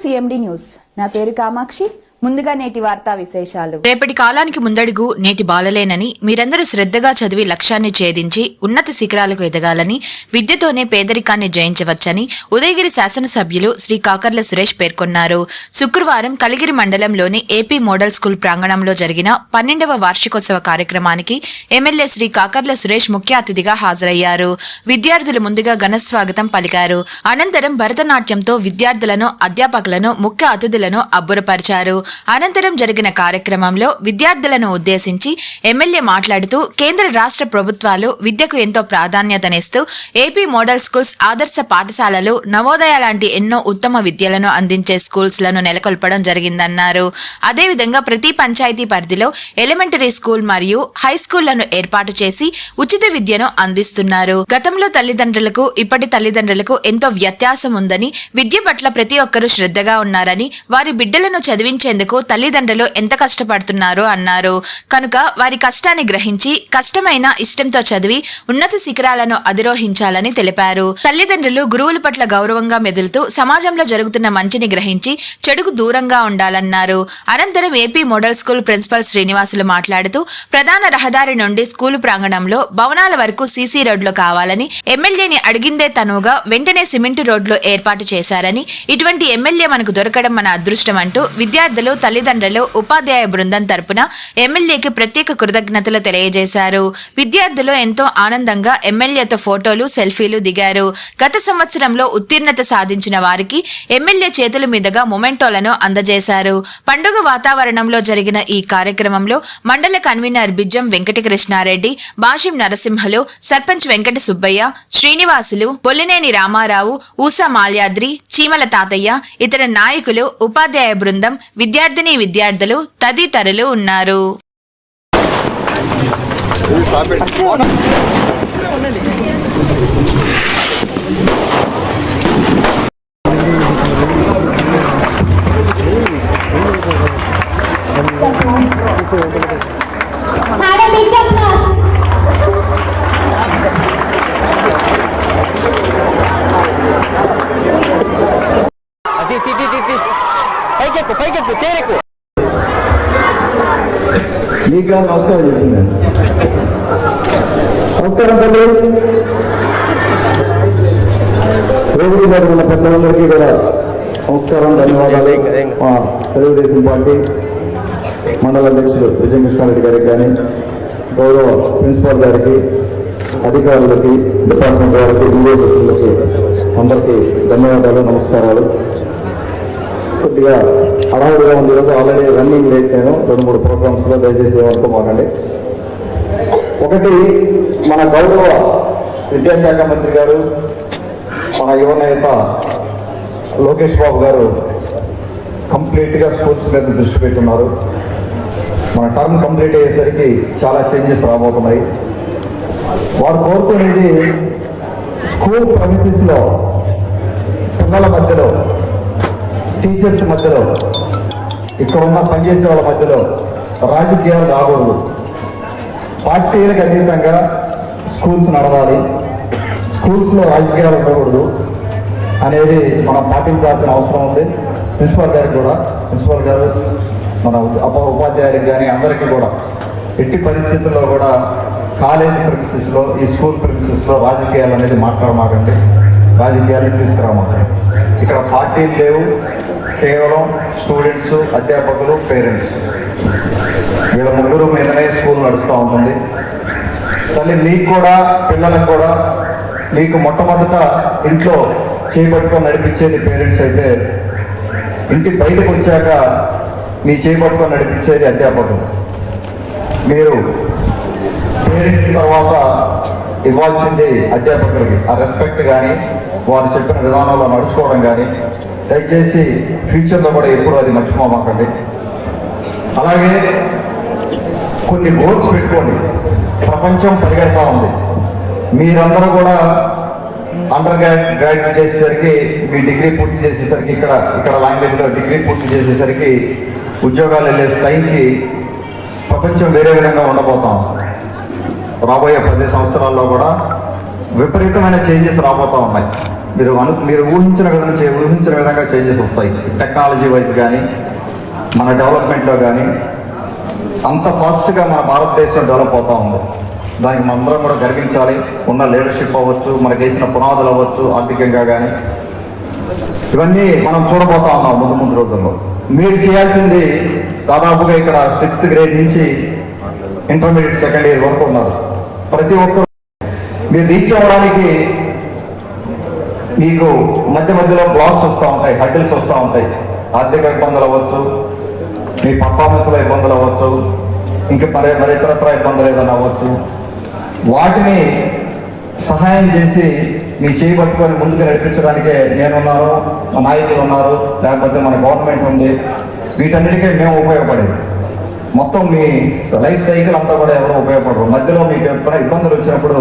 CMD news నా పేరు కామాక్షి. ముందుగా నేటి వార్తా విశేషాలు. రేపటి కాలానికి ముందడుగు నేటి బాలలేనని మీరందరూ శ్రద్ధగా చదివి లక్ష్యాన్ని ఛేదించి ఉన్నత శిఖరాలకు ఎదగాలని విద్యతోనే పేదరికాన్ని జయించవచ్చని ఉదయగిరి శాసనసభ్యులు శ్రీ కాకర్ల సురేష్ పేర్కొన్నారు. శుక్రవారం కలిగిరి మండలంలోని ఏపీ మోడల్ స్కూల్ ప్రాంగణంలో జరిగిన పన్నెండవ వార్షికోత్సవ కార్యక్రమానికి ఎమ్మెల్యే శ్రీ కాకర్ల సురేష్ ముఖ్య అతిథిగా హాజరయ్యారు. విద్యార్థులు ముందుగా ఘనస్వాగతం పలికారు. అనంతరం భరతనాట్యంతో విద్యార్థులను అధ్యాపకులను ముఖ్య అతిథులను అబ్బురపరిచారు. అనంతరం జరిగిన కార్యక్రమంలో విద్యార్థులను ఉద్దేశించి ఎమ్మెల్యే మాట్లాడుతూ కేంద్ర రాష్ట్ర ప్రభుత్వాలు విద్యకు ఎంతో ప్రాధాన్యతనిస్తూ ఏపీ మోడల్ స్కూల్స్ ఆదర్శ పాఠశాలలు నవోదయ లాంటి ఎన్నో ఉత్తమ విద్యలను అందించే స్కూల్స్లను నెలకొల్పడం జరిగిందన్నారు. అదేవిధంగా ప్రతి పంచాయతీ పరిధిలో ఎలిమెంటరీ స్కూల్ మరియు హై స్కూళ్ళను ఏర్పాటు చేసి ఉచిత విద్యను అందిస్తున్నారు. గతంలో తల్లిదండ్రులకు ఇప్పటి తల్లిదండ్రులకు ఎంతో వ్యత్యాసం ఉందని విద్య పట్ల ప్రతి ఒక్కరూ శ్రద్ధగా ఉన్నారని వారి బిడ్డలను చదివించేందుకు తల్లిదండ్రులు ఎంత కష్టపడుతున్నారో అన్నారు. కనుక వారి కష్టాన్ని గ్రహించి కష్టమైన ఇష్టంతో చదివి ఉన్నత శిఖరాలను అధిరోహించాలని తెలిపారు. తల్లిదండ్రులు గురువుల పట్ల గౌరవంగా మెదులుతూ సమాజంలో జరుగుతున్న మంచిని గ్రహించి చెడుకు దూరంగా ఉండాలన్నారు. అనంతరం AP model school principal Srinivasulu మాట్లాడుతూ ప్రధాన రహదారి నుండి స్కూలు ప్రాంగణంలో భవనాల వరకు సీసీ రోడ్లు కావాలని ఎమ్మెల్యేని అడిగిందే తనువుగా వెంటనే సిమెంట్ రోడ్లు ఏర్పాటు చేశారని ఇటువంటి ఎమ్మెల్యే మనకు దొరకడం మన అదృష్టం అంటూ విద్యార్థులు తల్లిదండ్రులు ఉపాధ్యాయ బృందం తరపున ఎమ్మెల్యేకి ప్రత్యేక కృతజ్ఞతలు తెలియజేశారు. విద్యార్థులు ఎంతో ఆనందంగా ఎమ్మెల్యేతో ఫోటోలు సెల్ఫీలు దిగారు. గత సంవత్సరంలో ఉత్తీర్ణత సాధించిన వారికి ఎమ్మెల్యే చేతుల మీదుగా మొమెంటోలను అందజేశారు. పండుగ వాతావరణంలో జరిగిన ఈ కార్యక్రమంలో మండల కన్వీనర్ బిజ్జం వెంకటకృష్ణారెడ్డి బాషిం నరసింహలు సర్పంచ్ వెంకట సుబ్బయ్య శ్రీనివాసులు బొల్లినేని రామారావు ఊసా మాల్యాద్రి చీమల తాతయ్య ఇతర నాయకులు ఉపాధ్యాయ బృందం విద్యార్థిని విద్యార్థులు తదితరులు ఉన్నారు. పైకెక్కు పైకెక్కు చేరెక్కు. మీకు కాదు నమస్కారం చెప్పింది నమస్కారం తల్లి. వేదిక మీద ఉన్న పెద్దలందరికీ కూడా నమస్కారం ధన్యవాదాలు. మా తెలుగుదేశం పార్టీ మండల అధ్యక్షులు విజయ కృష్ణారెడ్డి గారికి కానీ గౌరవ ప్రిన్సిపాల్ గారికి అధికారులకి డిపార్ట్మెంట్ వారికి అందరికీ ధన్యవాదాలు నమస్కారాలు. కొద్దిగా హడావుడిగా ఉంది. ఈరోజు ఆల్రెడీ రన్నింగ్ లేట్ నేను. రెండు మూడు ప్రోగ్రామ్స్లో దయచేసి ఏమనుకో మాకండి. ఒకటి మన గౌరవ విద్యాశాఖ మంత్రి గారు మన యువ నేత లోకేష్ బాబు గారు కంప్లీట్గా స్కూల్స్ మీద దృష్టి పెట్టున్నారు. మన టర్మ్ కంప్లీట్ అయ్యేసరికి చాలా చేంజెస్ రాబోతున్నాయి. వారు కోరుకునేది స్కూల్ ప్రమిసెస్లో పిల్లల మధ్యలో టీచర్స్ మధ్యలో ఇక్కడ ఉన్న పనిచేసే వాళ్ళ మధ్యలో రాజకీయాలు రాకూడదు. పార్టీలకు అతీతంగా స్కూల్స్ నడవాలి స్కూల్స్లో రాజకీయాలు ఉండకూడదు అనేది మనం పాటించాల్సిన అవసరం ఉంది. ప్రిన్సిపాల్ గారికి కూడా ప్రిన్సిపాల్ గారు మన అప ఉపాధ్యాయులకు కానీ అందరికీ కూడా ఎట్టి పరిస్థితుల్లో కూడా కాలేజీ ప్రిన్సెస్లో ఈ స్కూల్ ప్రిన్సెస్లో రాజకీయాలు అనేది మాట్లాడమాకండి. రాజకీయాలు తీసుకురామాకండి. ఇక్కడ పార్టీలు లేవు కేవలం స్టూడెంట్స్ అధ్యాపకులు పేరెంట్స్ వీళ్ళ ముగ్గురు మీదనే స్కూల్ నడుస్తూ ఉంటుంది. తల్లి మీకు కూడా పిల్లలకు కూడా మీకు మొట్టమొదట ఇంట్లో చేపట్టుకొని నడిపించేది పేరెంట్స్ అయితే ఇంటి బయటకు వచ్చాక మీ చేపట్టుకొని నడిపించేది అధ్యాపకులు. మీరు పేరెంట్స్ తర్వాత ఇవ్వాల్సింది అధ్యాపకులకి. ఆ రెస్పెక్ట్ కానీ వారు చెప్పిన విధానంలో నడుచుకోవడం కానీ దయచేసి ఫ్యూచర్లో కూడా ఎప్పుడు అది మర్చిపోమాకండి. అలాగే కొన్ని గోల్స్ పెట్టుకోండి. ప్రపంచం పరిగెడతా ఉంది. మీరందరూ కూడా అండర్ గ్రాడ్యుయేట్ చేసేసరికి మీ డిగ్రీ పూర్తి చేసేసరికి ఇక్కడ ఇక్కడ లాంగ్వేజ్లో డిగ్రీ పూర్తి చేసేసరికి ఉద్యోగాలు వెళ్ళే స్థాయికి ప్రపంచం వేరే విధంగా ఉండబోతాం రాబోయే పది సంవత్సరాల్లో కూడా విపరీతమైన చేంజెస్ రాబోతా ఉన్నాయి. మీరు అను మీరు ఊహించిన విధంగా చే- ఊహించిన విధంగా చేంజెస్ వస్తాయి. టెక్నాలజీ వైజ్ కానీ మన డెవలప్మెంట్లో కానీ అంత ఫాస్ట్గా మన భారతదేశం డెవలప్ అవుతూ ఉంది. దానికి మనందరం కూడా గర్వించాలి. ఉన్న లీడర్షిప్ అవ్వచ్చు మనకి వేసిన పునాదులు అవ్వచ్చు ఆర్థికంగా కానీ ఇవన్నీ మనం చూడబోతా ఉన్నాం ముందు ముందు రోజుల్లో. మీరు చేయాల్సింది దాదాపుగా ఇక్కడ సిక్స్త్ గ్రేడ్ నుంచి ఇంటర్మీడియట్ సెకండ్ ఇయర్ వరకు ఉన్నారు. ప్రతి ఒక్కరు మీరు రీచ్ అవ్వడానికి మీకు మధ్య మధ్యలో బ్లాక్స్ వస్తూ ఉంటాయి హడ్డిల్స్ వస్తూ ఉంటాయి. ఆర్థిక ఇబ్బందులు అవ్వచ్చు మీ పర్ఫార్మెన్స్లో ఇబ్బందులు అవ్వచ్చు ఇంకా మరే మరి ఇతరత్ర ఇబ్బందులు ఏదైనా అవ్వచ్చు. వాటిని సహాయం చేసి మీ చేయి పట్టుకొని ముందుకు నడిపించడానికే నేనున్నాను మా నాయకులు ఉన్నారు లేకపోతే మన గవర్నమెంట్ ఉంది. వీటన్నిటికీ మేము ఉపయోగపడేది. మొత్తం మీ లైఫ్ సైకిల్ అంతా కూడా ఎవరు ఉపయోగపడరు. మధ్యలో మీకు ఎప్పుడైనా ఇబ్బందులు వచ్చినప్పుడు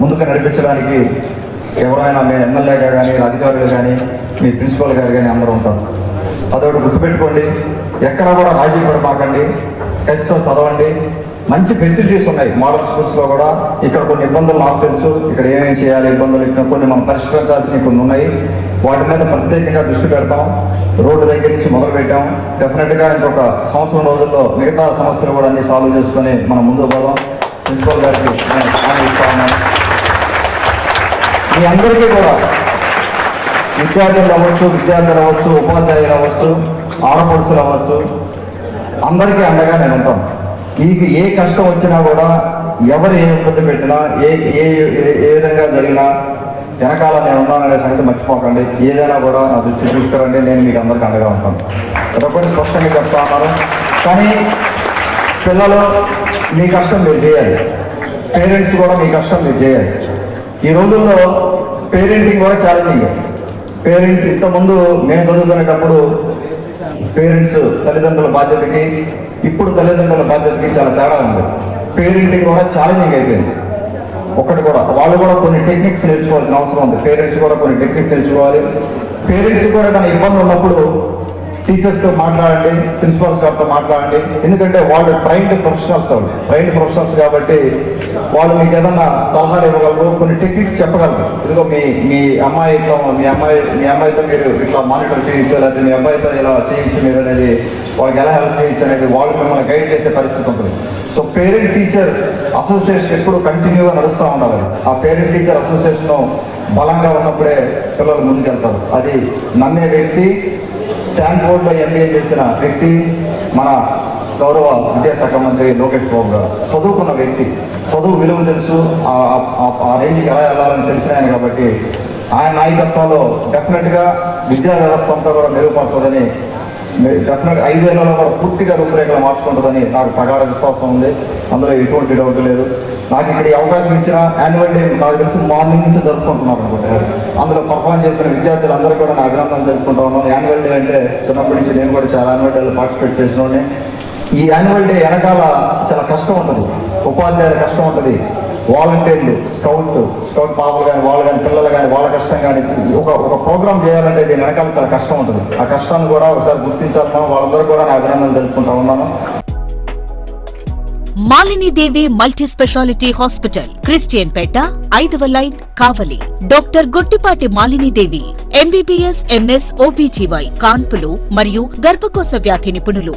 ముందుకు నడిపించడానికి ఎవరైనా మేము ఎమ్మెల్యేగా కానీ అధికారులు కానీ మీ ప్రిన్సిపల్ గారు కానీ అందరూ ఉంటారు అదొకటి గుర్తుపెట్టుకోండి. ఎక్కడ కూడా రాజీ పడమాకండి. టెస్ట్తో చదవండి. మంచి ఫెసిలిటీస్ ఉన్నాయి. మోడల్ స్కూల్స్లో కూడా ఇక్కడ కొన్ని ఇబ్బందులు నాకు తెలుసు. ఇక్కడ ఏమేమి చేయాలి ఇబ్బందులు ఇక్కడ కొన్ని మనం పరిష్కరించాల్సినవి కొన్ని ఉన్నాయి. వాటి మీద ప్రత్యేకంగా దృష్టి పెడతాం. రోడ్డు దగ్గర నుంచి మొదలు పెట్టాం. డెఫినెట్గా ఇంకొక సంవత్సరం రోజుల్లో మిగతా సమస్యలు కూడా అన్ని సాల్వ్ చేసుకొని మనం ముందుకు పోదాం. ప్రిన్సిపల్ గారికి నేను హామీ ఇస్తా ఉన్నాను మీ అందరికీ కూడా. విద్యార్థులు అవ్వచ్చు విద్యార్థులు అవ్వచ్చు ఉపాధ్యాయులు అవ్వచ్చు ఆడపడుచులు అవ్వచ్చు అందరికీ అండగా నేను ఉంటాను మీకు ఏ కష్టం వచ్చినా కూడా ఎవరు ఏ ఇబ్బంది పెట్టినా ఏ ఏ ఏ- ఏ విధంగా జరిగినా వెనకాల నేను ఉన్నాననే సంగతి మర్చిపోకండి. ఏదైనా కూడా నా దృష్టి తీసుకురండి. నేను మీకు అందరికీ అండగా ఉంటాను ఒకటి స్పష్టంగా చెప్తా ఉన్నాను కానీ పిల్లలు మీ కష్టం మీరు చేయాలి. పేరెంట్స్ కూడా మీ కష్టం మీరు చేయాలి. ఈ రోజుల్లో పేరెంటింగ్ కూడా ఛాలెంజింగ్ పేరెంట్స్ ఇంతకుముందు మేము చదువుకునేటప్పుడు పేరెంట్స్ తల్లిదండ్రుల బాధ్యతకి ఇప్పుడు తల్లిదండ్రుల బాధ్యతకి చాలా తేడా ఉంది. పేరెంటింగ్ కూడా ఛాలెంజింగ్ అయిపోయింది. ఒకటి కూడా వాళ్ళు కూడా కొన్ని టెక్నిక్స్ నేర్చుకోవాల్సిన అవసరం ఉంది. పేరెంట్స్ కూడా కొన్ని టెక్నిక్స్ నేర్చుకోవాలి. పేరెంట్స్ కూడా ఏదైనా ఇబ్బంది ఉన్నప్పుడు టీచర్స్తో మాట్లాడండి ప్రిన్సిపల్స్ గారితో మాట్లాడండి. ఎందుకంటే వాళ్ళు ట్రైన్డ్ ప్రొఫెషనల్స్ వాళ్ళు. ట్రైన్డ్ ప్రొఫెషనల్స్ కాబట్టి వాళ్ళు మీకు ఏదన్నా సలహాలు ఇవ్వగలరు కొన్ని టెక్నిక్స్ చెప్పగలరు. ఇదిగో మీ మీ అమ్మాయితో మీ అమ్మాయి మీ అమ్మాయితో మీరు ఇట్లా మానిటర్ చేయొచ్చు లేకపోతే మీ అబ్బాయితో ఇలా చేయించు మీరు అనేది వాళ్ళకి ఎలా హెల్ప్ చేయొచ్చు అనేది వాళ్ళు మిమ్మల్ని గైడ్ చేసే పరిస్థితి ఉంటుంది. సో పేరెంట్ టీచర్ అసోసియేషన్ ఎప్పుడు కంటిన్యూగా నడుస్తూ ఉండాలి. ఆ పేరెంట్ టీచర్ అసోసియేషన్ బలంగా ఉన్నప్పుడే పిల్లలు ముందుకెళ్తారు. అది నమ్మే వ్యక్తి స్టాన్ఫోర్డ్లో ఎంబీఏ చేసిన వ్యక్తి మన గౌరవ విద్యాశాఖ మంత్రి లోకేష్ బాబు గారు. చదువుకున్న వ్యక్తి. చదువు విలువ తెలుసు. ఆ- ఆ- రేంజ్కి ఎలా వెళ్ళాలని తెలిసిన ఆయన కాబట్టి ఆయన నాయకత్వంలో డెఫినెట్గా విద్యా వ్యవస్థ అంతా కూడా మెరుగుపడుతుందని డెఫినెట్ ఐదేళ్ళలో కూడా పూర్తిగా రూపురేఖలు మార్చుకుంటుందని నాకు ప్రగాఢ విశ్వాసం ఉంది. అందులో ఎటువంటి డౌట్ లేదు. నాకు ఇక్కడ అవకాశం ఇచ్చిన యాన్యువల్ డే నాకు తెలిసి మార్నింగ్ నుంచి జరుపుకుంటున్నాను అనుకుంటా. అందులో పర్ఫామ్ చేసిన విద్యార్థులు అందరూ కూడా నా అభినందనలు జరుపుకుంటా ఉన్నాను. యాన్యువల్ డే అంటే చిన్నప్పటి నుంచి నేను కూడా చాలా యాన్యువల్ డేలో పార్టిసిపేట్ చేసిన ఈ యాన్యువల్ డే వెనకాల చాలా కష్టం ఉంటుంది. ఉపాధ్యాయుల కష్టం ఉంటుంది. వాలంటీర్లు స్కౌట్ స్కౌట్ పాపలు కానీ వాళ్ళు కానీ పిల్లలు కానీ వాళ్ళ కష్టం కానీ ఒక ఒక ప్రోగ్రామ్ చేయాలంటే దీని వెనకాల చాలా కష్టం ఉంటుంది. ఆ కష్టాన్ని కూడా ఒకసారి గుర్తించాలన్నా వాళ్ళందరూ కూడా నా అభినందనలు తెలుపుకుంటా ఉన్నాను. Malini Devi multi speciality hospital Christianpeta ఐదవ line Kavali. Doctor Guttipati Malinidevi MBBS MS OBGY కాన్పులు మరియు గర్భకోశ వ్యాధి నిపుణులు.